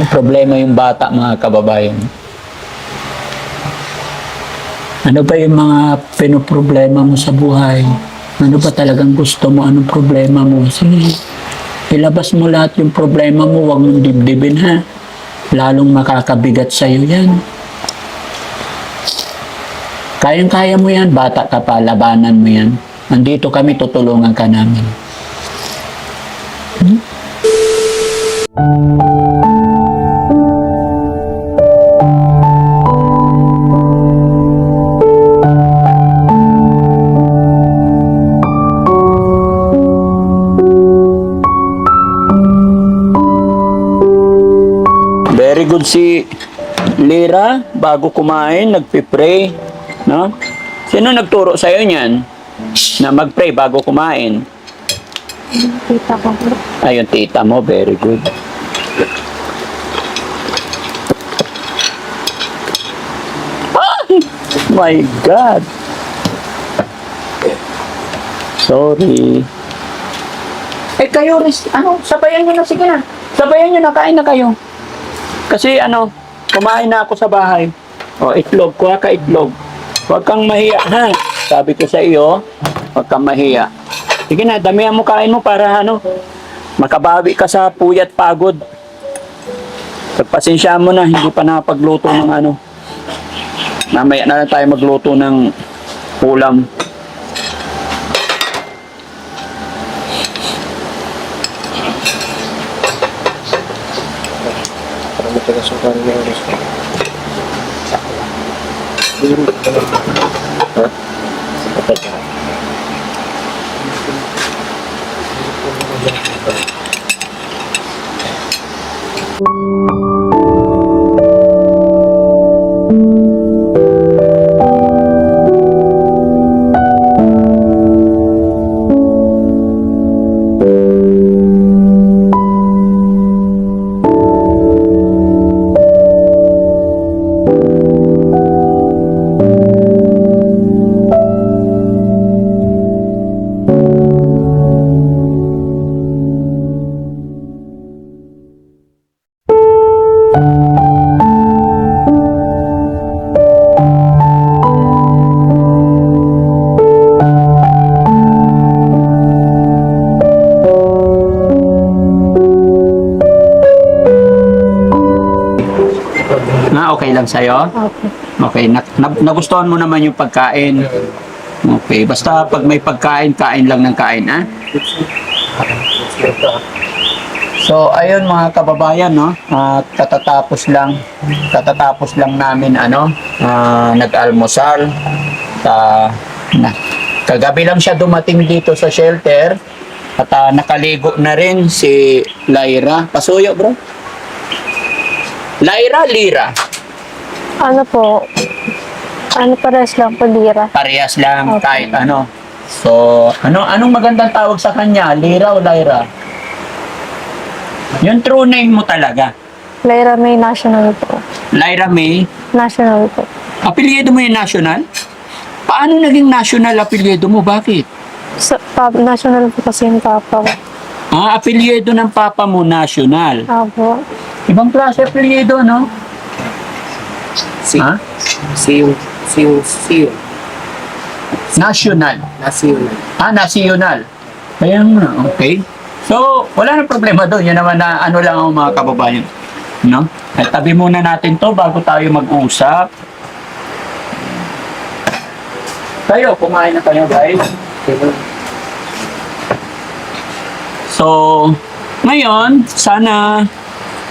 May problema yung bata, mga kababayan. Ano ba yung mga pinoproblema mo sa buhay? Ano ba talagang gusto mo? Anong problema mo? Sige, ilabas mo lahat yung problema mo. Huwag mong dibdibin, ha? Lalong makakabigat sa'yo yan. Kayang-kaya mo yan, bata ka pa, labanan mo yan. Nandito kami, tutulungan ka namin. Very Lira bago kumain, nagpi-pray, no? Sino nagturo sa iyo niyan na mag-pray bago kumain? Kita ko. Ayun, tita mo, very good. Ah! My God! Sorry. Eh kayo, ano, sabayan nyo na, sige na. Sabayan nyo na, kain na kayo. Kasi ano, kumain na ako sa bahay. O, itlog, kuha ka itlog. Huwag kang mahiya, ha? Sabi ko sa iyo, huwag kang mahiya. Sige na, damihan mo kain mo para ano, makabawi ka sa puyat pagod. Pagpasensya mo na, hindi pa nakapagluto ng ano. Mamaya na lang tayo magluto ng ulam. Kanin ng oras ko. Yun. Na, okay lang sa'yo? Opo. Okay, na, na, nagustuhan mo naman yung pagkain. Okay, basta pag may pagkain, kain lang ng kain, ha? So, ayun mga kababayan, no? At katatapos lang, katatapos lang namin, ano, ah, nag-almusal. Ta, na, kagabi lang siya dumating dito sa shelter. At ah, nakaligo na rin si Lyra. Pasuyo, bro. Lyra, Lira. Ano po? Ano pares lang po, Lira? Parehas lang Okay. kahit ano. So, ano anong magandang tawag sa kanya? Lira o Lyra? Yung true name mo talaga. Lyra May National po. Lyra May. National po. Apelyido mo yung national? Paano naging national apelyido mo? Bakit? Sa, pa, national po kasi yung papa ko. Ah, apelyido ng papa mo national. Opo. Ibang klase apelyido, no? Si, Ha? si si si National. yung, Ah, national. Kaya nga, okay. So, wala nang problema doon. Yan naman na ano lang ang mga kababayan. No? At tabi muna natin to bago tayo mag-usap. Kayo, kumain na kayo guys. So, ngayon, sana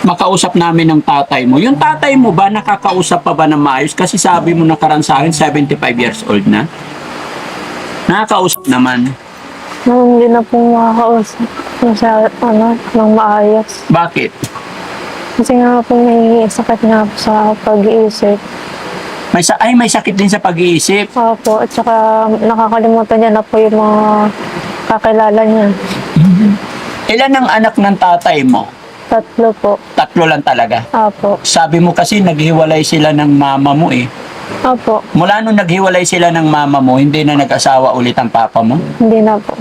makausap namin ng tatay mo. Yung tatay mo ba, nakakausap pa ba ng maayos? Kasi sabi mo nakaraan sa akin, 75 years old na. Nakakausap naman. Nung hindi na po makakausap po sa, ano, ng maayos. Bakit? Kasi nga po may sakit nga po sa pag-iisip. May sa ay may sakit din sa pag-iisip. Opo. At saka nakakalimutan niya na po yung mga kakilala niya. Ilan ang anak ng tatay mo? Tatlo po. Tatlo lang talaga. Opo. Sabi mo kasi naghiwalay sila ng mama mo eh. Opo. Mula nung naghiwalay sila ng mama mo, hindi na nag-asawa ulit ang papa mo? Hindi na po.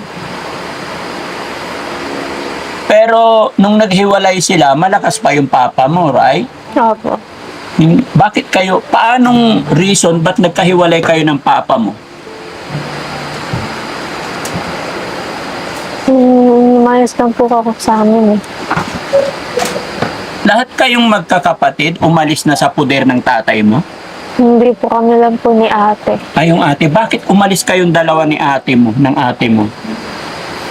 Pero nung naghiwalay sila, malakas pa yung papa mo, right? Opo. Bakit kayo, paanong reason, ba't nagkahiwalay kayo ng papa mo? Hmm, Umayos lang po ako sa amin eh. Lahat kayong magkakapatid, umalis na sa puder ng tatay mo? Hindi po kami lang po ni ate. Ay, yung ate, bakit umalis kayong dalawa ni ate mo, ng ate mo?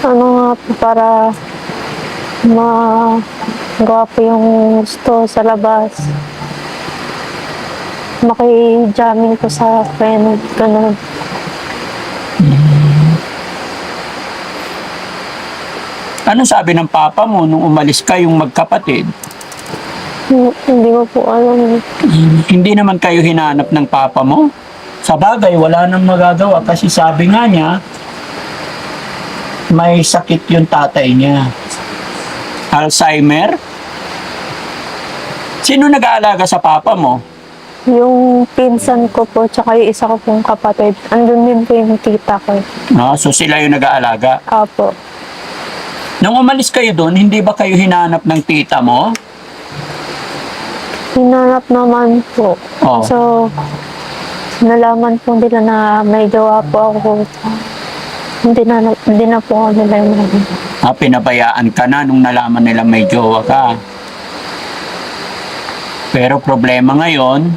Ano nga po para magawa po yung gusto sa labas. Maki-jamming po sa friend. Ganun. Ano sabi ng papa mo nung umalis kayong magkapatid? Hindi hindi ko po alam. Hindi naman kayo hinanap ng papa mo? Sa bagay, wala nang magagawa kasi sabi nga niya, may sakit yung tatay niya. Alzheimer? Sino nag-aalaga sa papa mo? Yung pinsan ko po, tsaka yung isa ko pong kapatid, andun din po yung tita ko. No, so sila yung nag-aalaga. Apo. Nung umalis kayo doon, hindi ba kayo hinanap ng tita mo? Hinanap naman po. Oh. So, nalaman po nila na may jowa po ako. Hindi na, hindi na po ako nila yung Ah, pinabayaan ka na nung nalaman nila may jowa ka. Pero problema ngayon,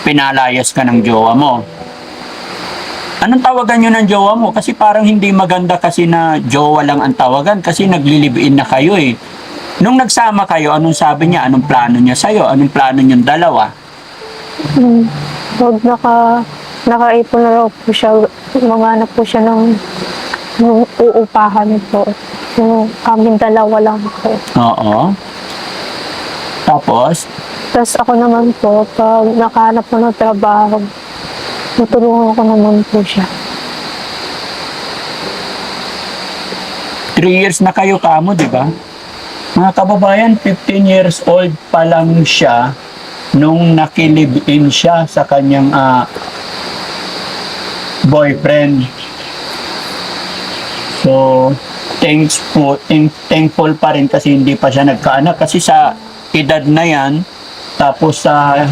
pinalayas ka ng jowa mo. Anong tawagan nyo ng jowa mo? Kasi parang hindi maganda kasi na jowa lang ang tawagan kasi naglilibin na kayo eh. Nung nagsama kayo, anong sabi niya? Anong plano niya sa'yo? Anong plano niyong dalawa? Hmm. Huwag naka, nakaipon na raw po siya. Mga po siya ng, ng uupahan po. Yung kaming dalawa lang po. Oo. Tapos, Tapos ako naman po, pag nakahanap po ng trabaho, tutulungan ko naman po siya. Three years na kayo kamo, di ba? Mga kababayan, 15 years old pa lang siya nung nakilib-in siya sa kanyang ah, boyfriend. So, thankful, thank, thankful pa rin kasi hindi pa siya nagkaanak. Kasi sa edad na yan, tapos sa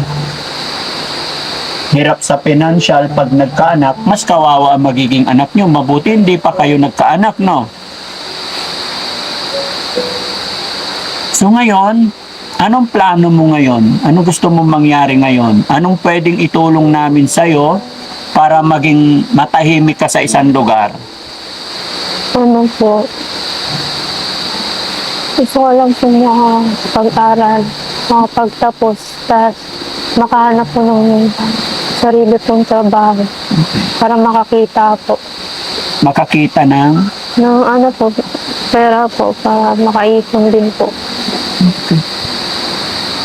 hirap sa financial pag nagkaanak, mas kawawa ang magiging anak nyo. Mabuti hindi pa kayo nagkaanak, no? So ngayon, anong plano mo ngayon? Ano gusto mong mangyari ngayon? Anong pwedeng itulong namin sa'yo para maging matahimik ka sa isang lugar? Ano po, gusto ko lang po makapag-aral, makapagtapos, tapos makahanap po ng sarili pong trabaho para makakita po Makakita ng... ng ano po, pera po para makaipon din po.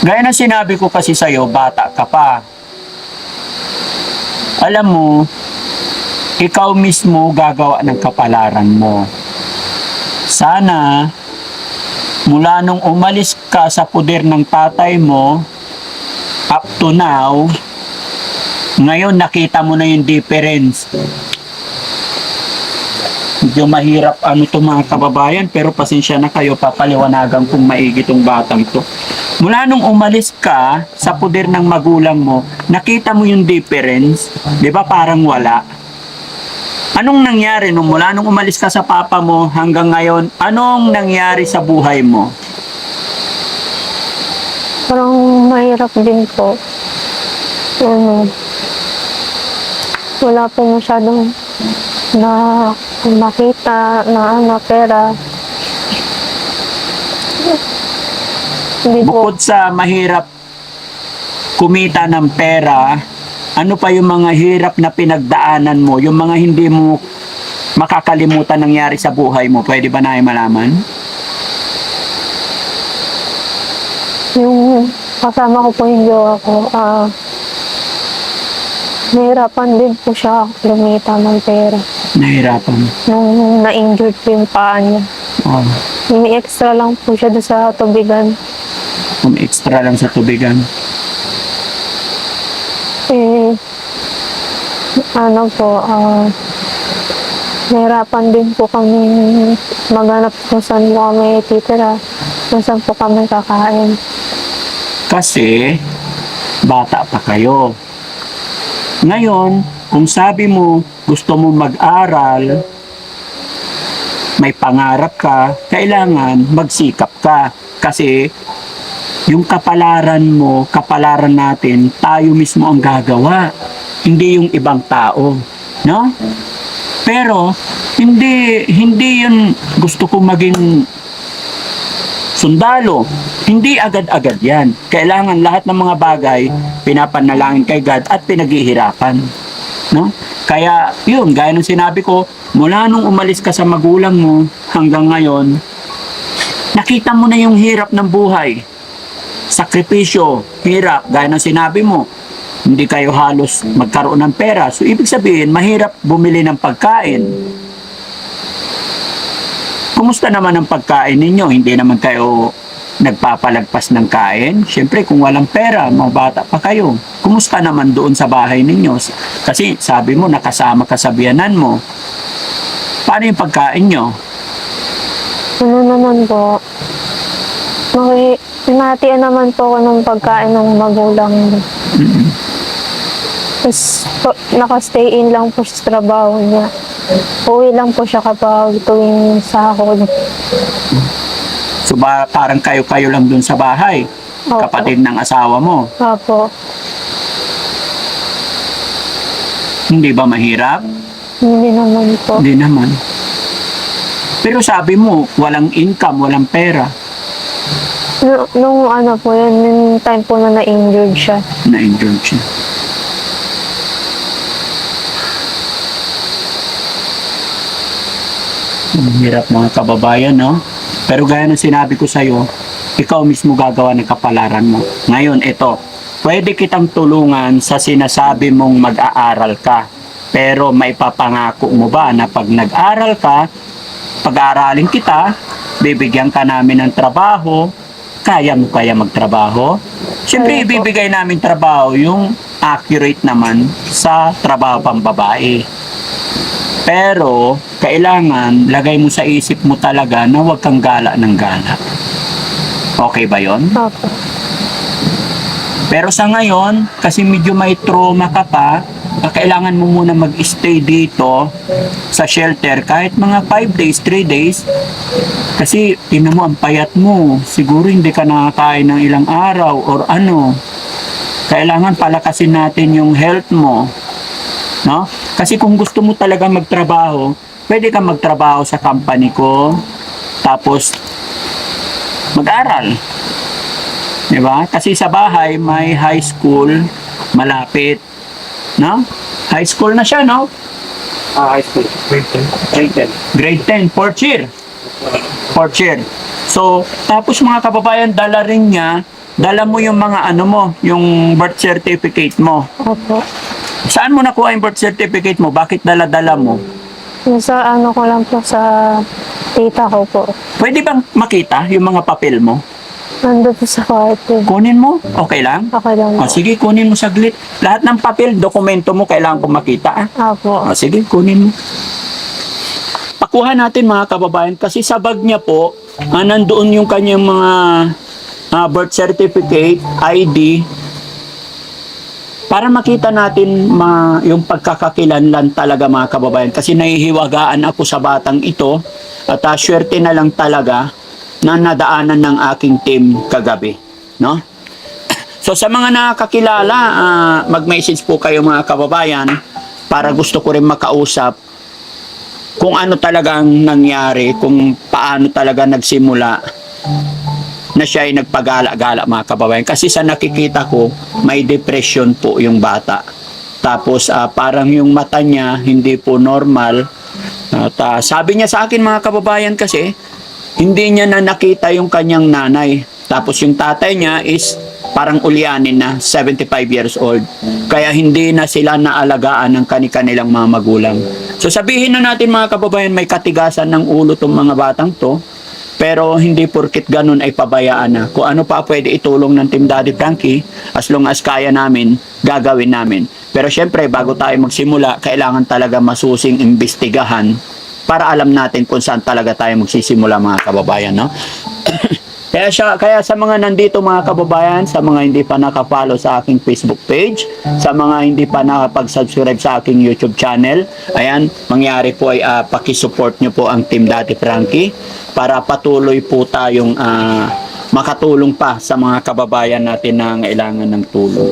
Gaya na sinabi ko kasi sa'yo, bata ka pa. Alam mo, ikaw mismo gagawa ng kapalaran mo. Sana, mula nung umalis ka sa puder ng tatay mo, up to now, ngayon nakita mo na yung difference. Medyo mahirap ano to mga kababayan, pero pasensya na kayo, papaliwanagan kung maigi tong batang to. Mula nung umalis ka sa puder ng magulang mo, nakita mo yung difference, di ba parang wala? Anong nangyari nung mula nung umalis ka sa papa mo hanggang ngayon, anong nangyari sa buhay mo? Parang mahirap din po. Ano, wala po masyadong na makita na ano, pera. Hindi po, Bukod sa mahirap kumita ng pera, ano pa yung mga hirap na pinagdaanan mo, yung mga hindi mo makakalimutan nangyari sa buhay mo, pwede ba na malaman? yung kasama ko po yung jowa ko, ah, nahirapan din po siya lumita ng pera. Nahirapan. Nung na-injured po yung paa niya. Oh, Ini-extra lang po siya doon sa tubigan. um, extra lang sa tubigan. Eh, ano po, ah, nahirapan din po kami maghanap kung saan po kami titira, kung saan po kami kakain. Kasi, bata pa kayo. Ngayon, kung sabi mo, gusto mo mag-aral, may pangarap ka, kailangan magsikap ka. Kasi, yung kapalaran mo, kapalaran natin, tayo mismo ang gagawa. Hindi yung ibang tao. No? Pero, hindi, hindi yun gusto ko maging sundalo. Hindi agad-agad yan. Kailangan lahat ng mga bagay pinapanalangin kay God at pinaghihirapan. No? Kaya, yun, gaya ng sinabi ko, mula nung umalis ka sa magulang mo hanggang ngayon, nakita mo na yung hirap ng buhay. Sakripisyo, hirap, gaya ng sinabi mo, hindi kayo halos magkaroon ng pera. So, ibig sabihin, mahirap bumili ng pagkain. Kumusta naman ang pagkain ninyo? Hindi naman kayo nagpapalagpas ng kain? Siyempre, kung walang pera, mga bata pa kayo. Kumusta naman doon sa bahay ninyo? Kasi sabi mo, nakasama ka sa biyanan mo. Paano yung pagkain nyo? Ano naman po, maki, pinatian naman po ako ng pagkain ng magulang. Mm-mm. Tapos, po, nakastay in lang po sa trabaho niya. Uwi lang po siya kapag tuwing sahod. So ba, parang kayo-kayo lang doon sa bahay. Opo. Kapatid ng asawa mo. Opo. Hindi ba mahirap? Hindi naman po. Hindi naman. Pero sabi mo, walang income, walang pera. Nung, nung ano po yun, yung time po na na-injured siya. Na-injured siya. Ang hirap mga kababayan, no? Pero gaya ng sinabi ko sa'yo, ikaw mismo gagawa ng kapalaran mo. Ngayon, ito, pwede kitang tulungan sa sinasabi mong mag-aaral ka. Pero may papangako mo ba na pag nag-aral ka, pag-aaralin kita, bibigyan ka namin ng trabaho, kaya mo kaya magtrabaho? Siyempre, ibibigay namin trabaho yung accurate naman sa trabaho pang babae. Pero, kailangan lagay mo sa isip mo talaga na huwag kang gala ng gala. Okay ba yon? Opo. Pero sa ngayon, kasi medyo may trauma ka pa, ah, kailangan mo muna mag-stay dito sa shelter kahit mga 5 days, 3 days. Kasi tingnan mo ang payat mo. Siguro hindi ka nakakain ng ilang araw or ano. Kailangan palakasin natin yung health mo. No? Kasi kung gusto mo talaga magtrabaho, pwede ka magtrabaho sa company ko. Tapos mag-aral. 'Di ba? Kasi sa bahay may high school malapit. No? High school na siya, no? Ah, high school. Grade 10. Grade 10. Grade 10, fourth year. Fourth year. So, tapos mga kababayan, dala rin niya, dala mo yung mga ano mo, yung birth certificate mo. Opo. Saan mo nakuha yung birth certificate mo? Bakit dala-dala mo? Sa ano ko lang po sa tita ko po. Pwede bang makita yung mga papel mo? Nandun po sa kwarto. Kunin mo? Okay lang? Okay lang O, po. sige, kunin mo saglit. Lahat ng papel, dokumento mo, kailangan ko makita. Ah. O, sige, kunin mo. Pakuha natin mga kababayan kasi sa bag niya po, ah, nandoon yung kanyang mga ah, birth certificate, ID, para makita natin ma, yung pagkakakilanlan talaga mga kababayan. Kasi nahihiwagaan ako sa batang ito. At uh, swerte na lang talaga na nadaanan ng aking team kagabi no? So sa mga nakakilala ah, mag-message po kayo mga kababayan para gusto ko rin makausap kung ano talagang nangyari kung paano talaga nagsimula na siya ay nagpagala-gala mga kababayan. Kasi sa nakikita ko, may depression po yung bata. Tapos ah, parang yung mata niya hindi po normal. At ah, sabi niya sa akin mga kababayan kasi, hindi niya na nakita yung kanyang nanay. Tapos yung tatay niya is parang ulyanin na 75 years old. Kaya hindi na sila naalagaan ng kani-kanilang mga magulang. So sabihin na natin mga kababayan, may katigasan ng ulo tong mga batang to. Pero hindi porkit ganun ay pabayaan na. Kung ano pa pwede itulong ng Team Daddy Frankie, as long as kaya namin, gagawin namin. Pero syempre, bago tayo magsimula, kailangan talaga masusing imbestigahan para alam natin kung saan talaga tayo magsisimula mga kababayan, no? Kaya, siya, kaya sa mga nandito mga kababayan, sa mga hindi pa nakapollow sa aking Facebook page, sa mga hindi pa nakapag-subscribe sa aking YouTube channel, ayan, mangyari po ay uh, pakisupport nyo po ang Team Dati Frankie para patuloy po tayong ah, makatulong pa sa mga kababayan natin na ngailangan ng tulong.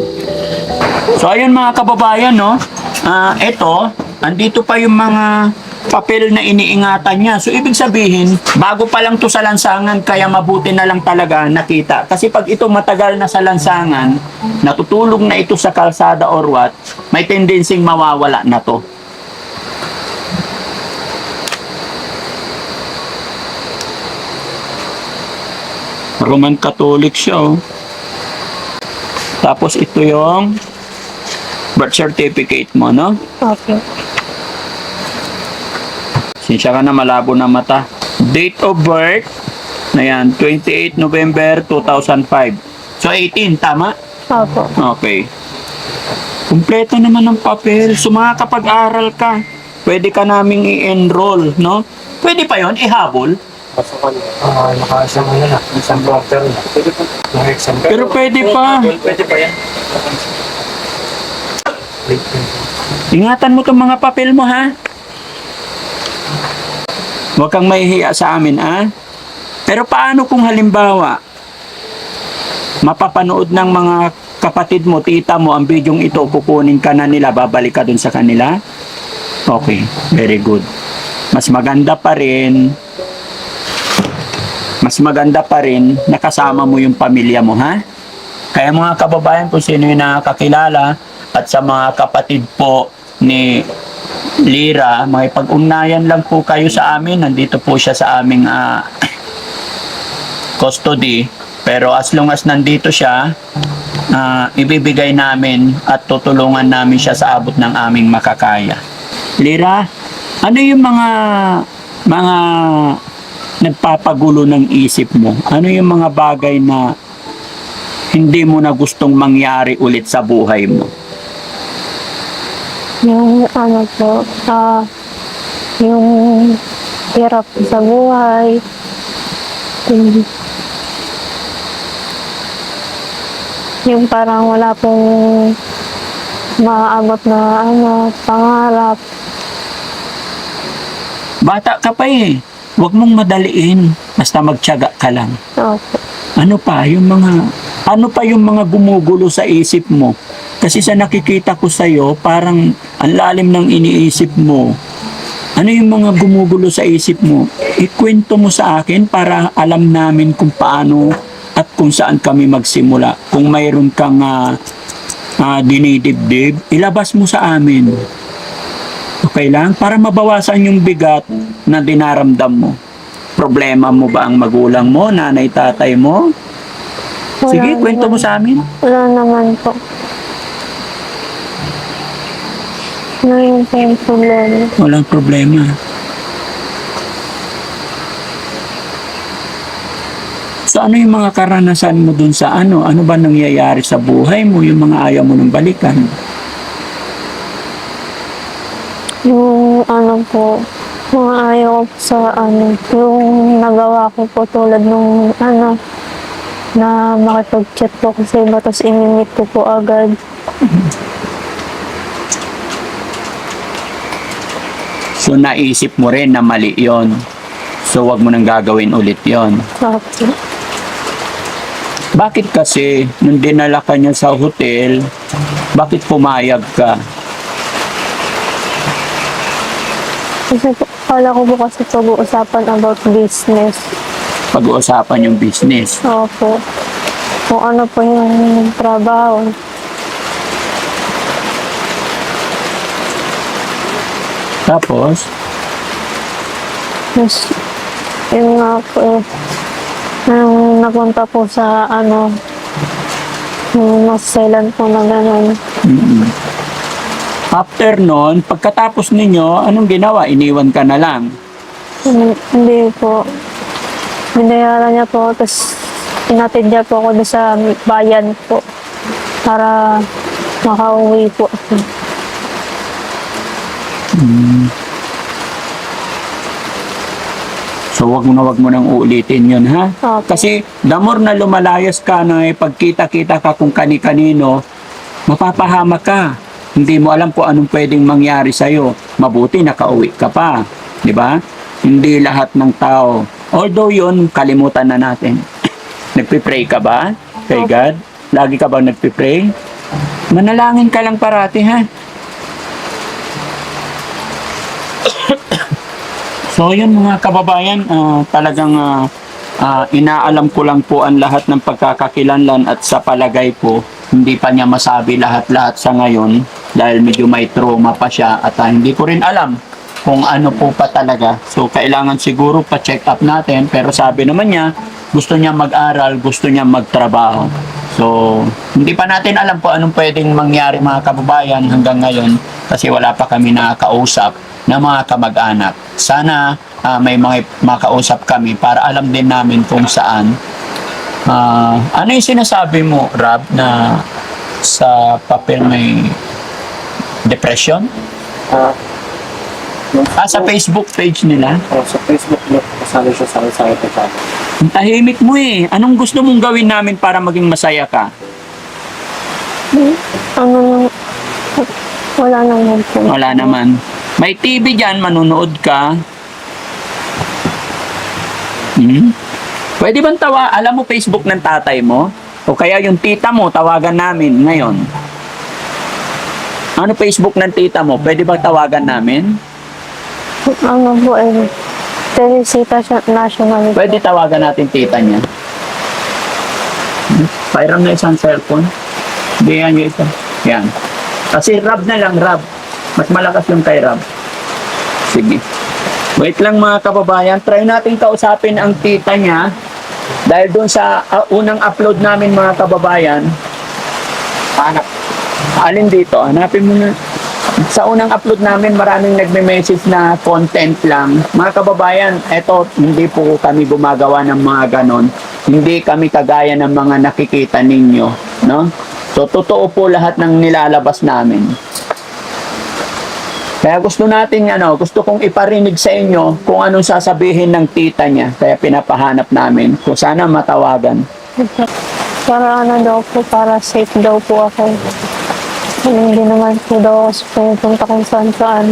So ayun mga kababayan, no? Ah, ito, andito pa yung mga papel na iniingatan niya. So ibig sabihin, bago pa lang to sa lansangan, kaya mabuti na lang talaga nakita. Kasi pag ito matagal na sa lansangan, natutulog na ito sa kalsada or what, may tendency mawawala na to. Roman Catholic siya, oh. Tapos ito yung birth certificate mo, no? Okay. Sinsya ka na malabo na mata. Date of birth, na yan, 28 November 2005. So 18, tama? Opo. Okay. Kumpleto naman ang papel. So makakapag-aral ka. Pwede ka naming i-enroll, no? Pwede pa yon ihabol. Pasukan. Ah, naka-isang ano na. Isang quarter na. Pwede. Naka-exam. Pero pwede pa. Pwede pa yan. Ingatan mo itong mga papel mo, ha? Huwag kang mahihiya sa amin, ha? Pero paano kung halimbawa, mapapanood ng mga kapatid mo, tita mo, ang bidyong ito, kukunin ka na nila, babalik ka dun sa kanila? Okay, very good. Mas maganda pa rin, mas maganda pa rin, nakasama mo yung pamilya mo, ha? Kaya mga kababayan, kung sino yung nakakilala, at sa mga kapatid po ni Lira, makipag-ugnayan lang po kayo sa amin. Nandito po siya sa aming ah, custody. Pero as long as nandito siya, ah, ibibigay namin at tutulungan namin siya sa abot ng aming makakaya. Lira, ano yung mga mga nagpapagulo ng isip mo? Ano yung mga bagay na hindi mo na gustong mangyari ulit sa buhay mo? Yung ano po, ah, yung hirap sa buhay. Yung, yung parang wala pong maabot na ano, pangarap. Bata ka pa eh. Huwag mong madaliin. Basta magtiyaga ka lang. Opo. Ano pa yung mga ano pa yung mga gumugulo sa isip mo? Kasi sa nakikita ko sa iyo, parang ang lalim ng iniisip mo. Ano yung mga gumugulo sa isip mo? Ikwento mo sa akin para alam namin kung paano at kung saan kami magsimula. Kung mayroon kang ah, ah, dinidibdib, ilabas mo sa amin. Okay lang? Para mabawasan yung bigat na dinaramdam mo. Problema mo ba ang magulang mo, nanay, tatay mo? Sige, Wala kwento mo naman. sa amin. Wala naman po. Ngayon po yung problema. Walang problema. So ano yung mga karanasan mo dun sa ano? Ano ba nangyayari sa buhay mo? Yung mga ayaw mo nang balikan? Yung ano po, mga ayaw ko sa ano, yung nagawa ko po tulad nung ano, na makipag-chat po kasi iba, tapos imimit ko po agad. So naisip mo rin na mali yon. So wag mo nang gagawin ulit yon. Tapos, Bakit kasi nung dinala ka niya sa hotel, bakit pumayag ka? kasi po, kala ko po kasi pag-uusapan about business. Pag-uusapan yung business. Opo. Kung ano po yung trabaho. Tapos, Tapos, yun nga po eh. Nung napunta po sa ano, yung maselan po na gano'n. mm after nun, pagkatapos ninyo, anong ginawa? Iniwan ka na lang. Hin- Hindi po. binayaran niya po, tapos inatid niya po ako doon sa bayan po para makauwi po ako. So wag mo na wag mo nang uulitin yun ha. Opo. Kasi the more na lumalayas ka na eh, pagkita-kita ka kung kani-kanino, mapapahamak ka. Hindi mo alam kung anong pwedeng mangyari sa'yo. Mabuti nakauwi ka pa. Di ba? Hindi lahat ng tao. Although yun, kalimutan na natin. Nagpipray ka ba kay. God? Lagi ka bang nagpipray? Manalangin ka lang parati ha. So yun mga kababayan, ah, talagang ah, ah, inaalam ko lang po ang lahat ng pagkakakilanlan at sa palagay ko, hindi pa niya masabi lahat-lahat sa ngayon dahil medyo may trauma pa siya at ah, hindi ko rin alam kung ano po pa talaga. So kailangan siguro pa-check up natin pero sabi naman niya, gusto niya mag-aral, gusto niya magtrabaho. So, hindi pa natin alam kung anong pwedeng mangyari mga kababayan hanggang ngayon kasi wala pa kami nakakausap na mga kamag-anak. Sana ah, may mga makausap kami para alam din namin kung saan. Ah, ano yung sinasabi mo, Rab, na sa papel may depression? Ah, yung, Ah, sa Facebook page nila? oh, sa Facebook niya, kasali siya sa sa siya. Ang tahimik mo eh. Anong gusto mong gawin namin para maging masaya ka? Ano, wala naman po. Wala naman. May TV dyan, manunood ka. Hmm? Pwede bang tawa, alam mo Facebook ng tatay mo? O kaya yung tita mo, tawagan namin ngayon. Ano Facebook ng tita mo? Pwede bang tawagan namin? Ano po eh, Teresita National. Pwede tawagan natin tita niya. Hmm? Pairam na isang cellphone. Hindi yan yung isa. Yan. Kasi Rab na lang, Rab. Mas malakas yung kay. Sige. Wait lang mga kababayan. Try natin kausapin ang tita niya. Dahil doon sa uh, unang upload namin mga kababayan, Hanap. alin dito, hanapin mo na. Sa unang upload namin, maraming nagme-message na content lang. Mga kababayan, eto, hindi po kami gumagawa ng mga ganon. Hindi kami kagaya ng mga nakikita ninyo. No? So, totoo po lahat ng nilalabas namin. Kaya gusto natin, ano, gusto kong iparinig sa inyo kung anong sasabihin ng tita niya. Kaya pinapahanap namin. Kung sana matawagan. Para ano daw po, para safe daw po ako. Hindi naman po daw ako pumupunta kung saan saan.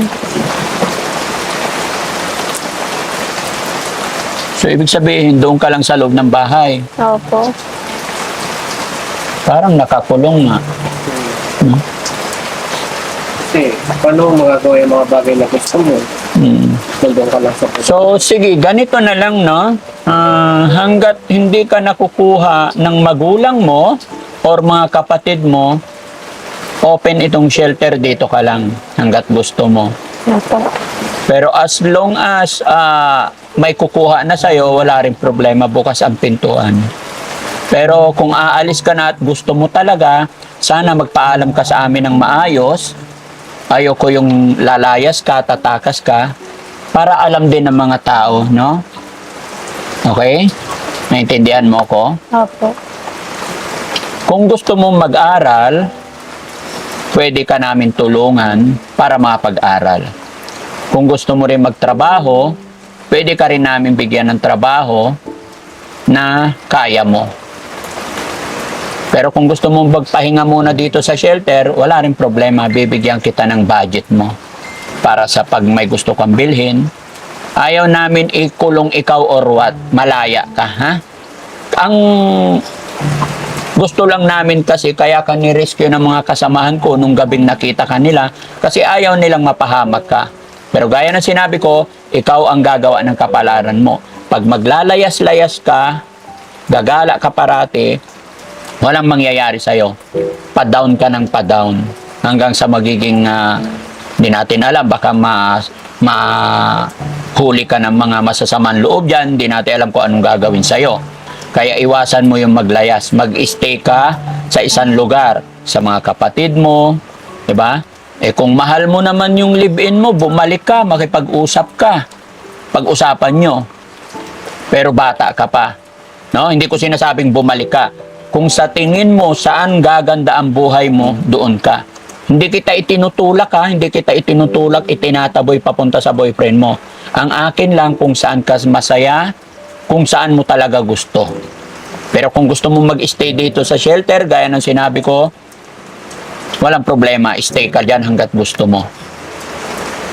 So, ibig sabihin, doon ka lang sa loob ng bahay. Opo. Parang nakakulong nga. Kasi, paano mo magagawa yung mga bagay na gusto mo? Hmm. Nandun ka lang sa puso. So, sige, ganito na lang, no? Ah, hanggat hindi ka nakukuha ng magulang mo or mga kapatid mo, open itong shelter dito ka lang hanggat gusto mo. Pero as long as ah, may kukuha na sa'yo, wala rin problema bukas ang pintuan. Pero kung aalis ka na at gusto mo talaga, sana magpaalam ka sa amin ng maayos. Ayoko yung lalayas ka, tatakas ka, para alam din ng mga tao, no? Okay? Naintindihan mo ko? Opo. Kung gusto mong mag-aral, pwede ka namin tulungan para makapag-aral. Kung gusto mo rin magtrabaho, pwede ka rin namin bigyan ng trabaho na kaya mo. Pero kung gusto mong magpahinga muna dito sa shelter, wala rin problema, bibigyan kita ng budget mo para sa pag may gusto kang bilhin. Ayaw namin ikulong ikaw or what, malaya ka, ha? Ang gusto lang namin kasi kaya ka ni-rescue ng mga kasamahan ko nung gabing nakita ka nila kasi ayaw nilang mapahamak ka. Pero gaya ng sinabi ko, ikaw ang gagawa ng kapalaran mo. Pag maglalayas-layas ka, gagala ka parati, walang mangyayari sa'yo. Pa-down ka ng pa-down hanggang sa magiging hindi natin alam, baka ma, ma huli ka ng mga masasamang loob dyan, hindi natin alam kung anong gagawin sa'yo. Kaya iwasan mo yung maglayas. Mag-stay ka sa isang lugar, sa mga kapatid mo, di ba? Eh kung mahal mo naman yung live-in mo, bumalik ka, makipag-usap ka. Pag-usapan nyo. pero bata ka pa. No, hindi ko sinasabing bumalik ka. Kung sa tingin mo saan gaganda ang buhay mo, doon ka. Hindi kita itinutulak ha, hindi kita itinutulak, itinataboy papunta sa boyfriend mo. Ang akin lang kung saan ka masaya, kung saan mo talaga gusto. Pero kung gusto mo mag-stay dito sa shelter, gaya ng sinabi ko, walang problema, stay ka dyan hanggat gusto mo.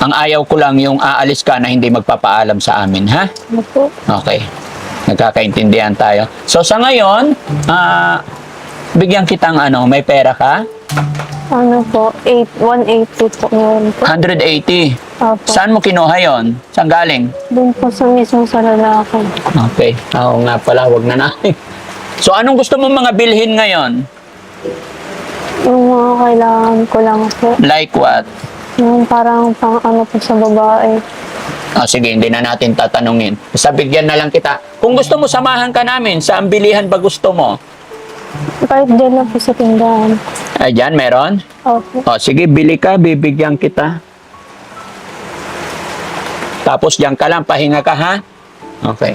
Ang ayaw ko lang yung aalis ka na hindi magpapaalam sa amin, ha? Okay. Nagkakaintindihan tayo. So sa ngayon, ah bigyan kitang ano, may pera ka? Ano po? 8, 180 po meron po. 180. Opo. Saan mo kinuha yon? Saan galing? Doon po sa mismo sa lalaki. Okay. Oo nga pala, wag na natin. So anong gusto mo mga bilhin ngayon? Yung mga kailangan ko lang po. Like what? Yung parang pang ano po sa babae. Ah, sige, hindi na natin tatanungin. Basta bigyan na lang kita. Kung gusto mo, samahan ka namin. Saan bilihan ba gusto mo? Kahit dyan lang po sa tindahan. Ay, dyan, meron? Opo. O, sige, bili ka, bibigyan kita. Tapos diyan ka lang, pahinga ka ha? Okay.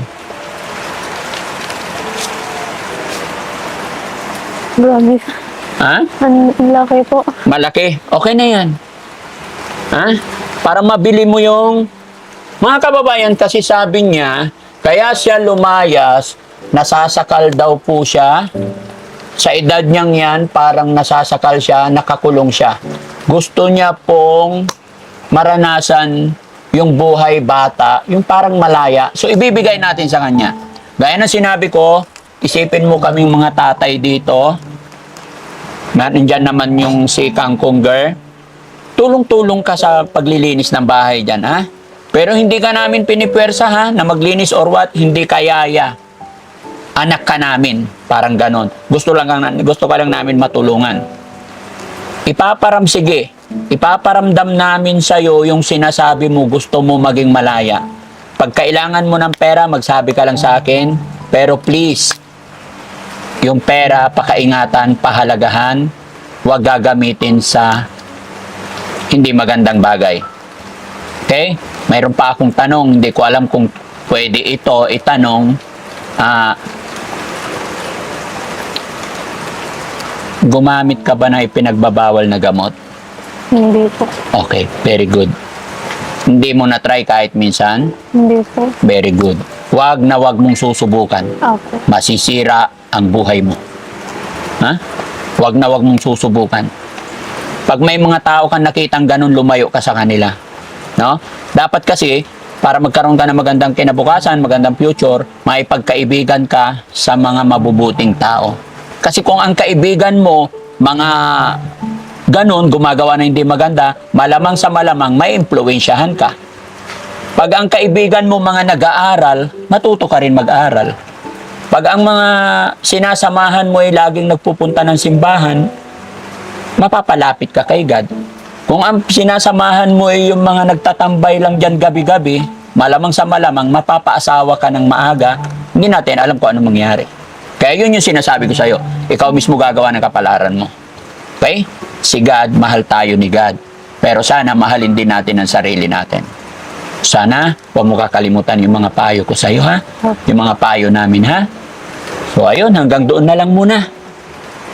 Grabe. Ha? Ang ang laki po. Malaki. Okay na yan. Ha? Para mabili mo yung... Mga kababayan, kasi sabi niya, kaya siya lumayas, nasasakal daw po siya. Sa edad niyang yan, parang nasasakal siya, nakakulong siya. Gusto niya pong maranasan yung buhay bata, yung parang malaya. So, ibibigay natin sa kanya. Gaya ng sinabi ko, isipin mo kaming mga tatay dito, na nandyan naman yung si Kangkong girl. Tulong-tulong ka sa paglilinis ng bahay dyan, ha? Pero hindi ka namin pinipwersa, ha? Na maglinis or what, hindi kayaya. Anak ka namin, parang ganon. Gusto, lang, kang- gusto ka lang namin matulungan. Ipaparam, sige. Ipaparamdam namin sa'yo yung sinasabi mo gusto mo maging malaya. Pag kailangan mo ng pera, magsabi ka lang sa akin. Pero please, yung pera, pakaingatan, pahalagahan, huwag gagamitin sa hindi magandang bagay. Okay? Mayroon pa akong tanong, hindi ko alam kung pwede ito itanong. Ah, gumamit ka ba ng ipinagbabawal na gamot? Hindi po. Okay, very good. Hindi mo na try kahit minsan? Hindi po. Very good. Huwag na huwag mong susubukan. Opo. masisira ang buhay mo. Ha? Huwag na huwag mong susubukan. Pag may mga tao kang nakitang ganun, lumayo ka sa kanila. No? Dapat kasi, para magkaroon ka ng magandang kinabukasan, magandang future, may pagkaibigan ka sa mga mabubuting tao. Kasi kung ang kaibigan mo, mga ganun, gumagawa na hindi maganda, malamang sa malamang, may impluensyahan ka. Pag ang kaibigan mo mga nag-aaral, matuto ka rin mag-aral. Pag ang mga sinasamahan mo ay laging nagpupunta ng simbahan, mapapalapit ka kay God. Kung ang sinasamahan mo ay yung mga nagtatambay lang dyan gabi-gabi, malamang sa malamang mapapaasawa ka ng maaga, hindi natin alam kung ano mangyari. Kaya yun yung sinasabi ko sa'yo. Ikaw mismo gagawa ng kapalaran mo. Okay? Si God, mahal tayo ni God. Pero sana mahalin din natin ang sarili natin. Sana, huwag mo kakalimutan yung mga payo ko sa'yo, ha? Yung mga payo namin, ha? So, ayun, hanggang doon na lang muna.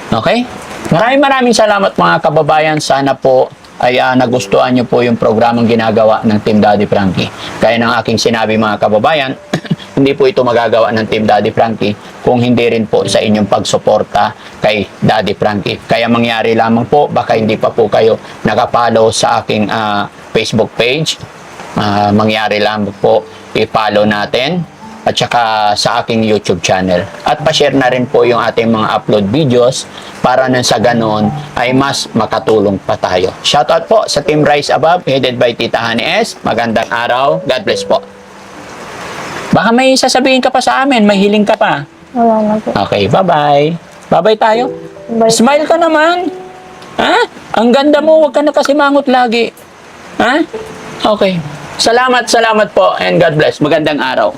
Okay? Maraming maraming salamat mga kababayan. Sana po ay ah, nagustuhan nyo po yung programang ginagawa ng Team Daddy Frankie. Kaya ng aking sinabi mga kababayan, hindi po ito magagawa ng Team Daddy Frankie kung hindi rin po sa inyong pagsuporta kay Daddy Frankie. Kaya mangyari lamang po, baka hindi pa po kayo nakapollow sa aking ah, Facebook page. Ah, mangyari lamang po, i-follow natin at saka sa aking YouTube channel. At pa-share na rin po yung ating mga upload videos para nang sa ganon ay mas makatulong pa tayo. Shoutout po sa Team Rise Above headed by Tita Honey S. Magandang araw. God bless po. Baka may sasabihin ka pa sa amin, may hiling ka pa. Wala na po. Okay, bye-bye. Bye-bye tayo. Bye. Smile ka naman. Ha? Ang ganda mo, huwag ka na kasi mangot lagi. Ha? Okay. Salamat, salamat po, and God bless. Magandang araw.